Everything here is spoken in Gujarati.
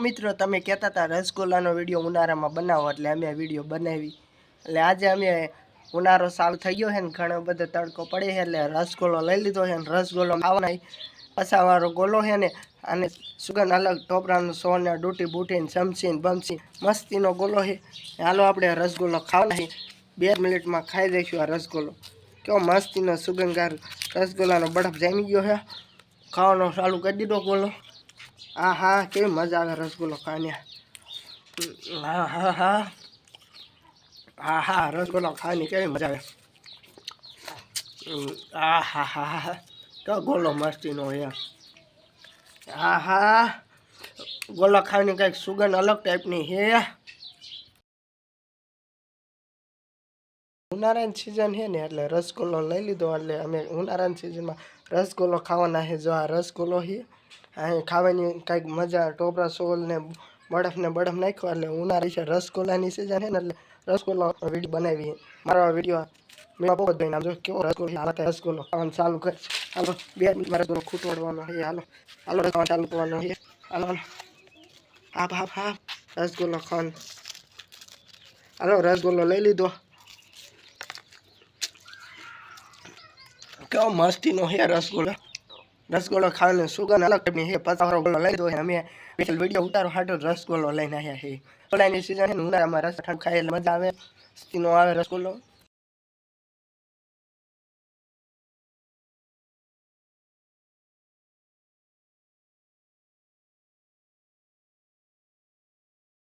મિત્રો, તમે કહેતા હતા, રસગુલ્લાનો વીડિયો ઉનાળામાં બનાવો, એટલે અમે વીડિયો બનાવી. એટલે આજે અમે ઉનાળો ચાલુ થઈ ગયો છે ને, ઘણો બધો તડકો પડે છે, એટલે રસગુલ્લો લઈ લીધો છે ને, રસગુલ્લો ખાવાના પસાવાળો ગોલો છે ને અને સુગંધ અલગ, ટોપરાનું સોને, ડૂટી બૂટીને, ચમચીને ચમચી બમચી મસ્તીનો ગોલો છે. હાલો આપણે રસગુલ્લો ખાવાના છે. બે મિનિટમાં ખાઈ દઈશું આ રસગુલ્લો. કેવો મસ્તીનો સુગંધગાર રસગુલ્લાનો બરફ જામી ગયો છે. ખાવાનો ચાલુ કરી દીધો ગોલો. હા હા કેવી મજા આવે રસગુલ્લો ખાને હા હા હા. હા હા, રસગુલ્લો ખાવાની કેવી મજા આવે. આ હા હા હા તો ગોલો મસ્તીનો યાર હા હા. ગોલો ખાવાની કંઈક સુગંધ અલગ ટાઈપની છે ઉનાળાની સિઝન છે ને, એટલે રસગુલ્લો લઈ લીધો. એટલે અમે ઉનાળાની સિઝનમાં રસગુલ્લો ખાવાના છે. જો આ રસગુલ્લો છે અહીં ખાવાની કંઈક મજા, ટોપરા, સોલ ને બરફ ને બરફ નાખ્યો. એટલે ઉનાળી છે રસગુલ્લાની સિઝન છે ને, એટલે રસગુલ્લો વીડિયો બનાવી. મારો વીડિયો મેં બહુ જ આમ જો કેવો રસગુલ્લો હાલત રસગુલ્લો ખાવાનું ચાલુ કરે. હાલો, બે મિનિટમાં રસગુલ્લો ખૂટવાડવાનો છે. હાલો હાલો, રસગુલ્લો ચાલુ કરવાનો છે. હાલો હાલો. હા હા હા રસગુલ્લો ખાવાનું. હાલો, રસગુલ્લો લઈ લીધો. કેવો મસ્તીનો હે રસગુલ્લો રસગુલ્લો ખાવાનો સુગંધ અલગ ટાઈપની હે પચાસ ગોળો લઈ દો અમે સ્પેશિયલ વીડિયો ઉતારો હાટો રસગુલ્લો લઈને આવ્યા છે ઉનાળાની સિઝન છે ઉનાળામાં રસ ઠંડ ખાઈ એટલે મજા આવે મસ્તીનો આવે રસગુલ્લો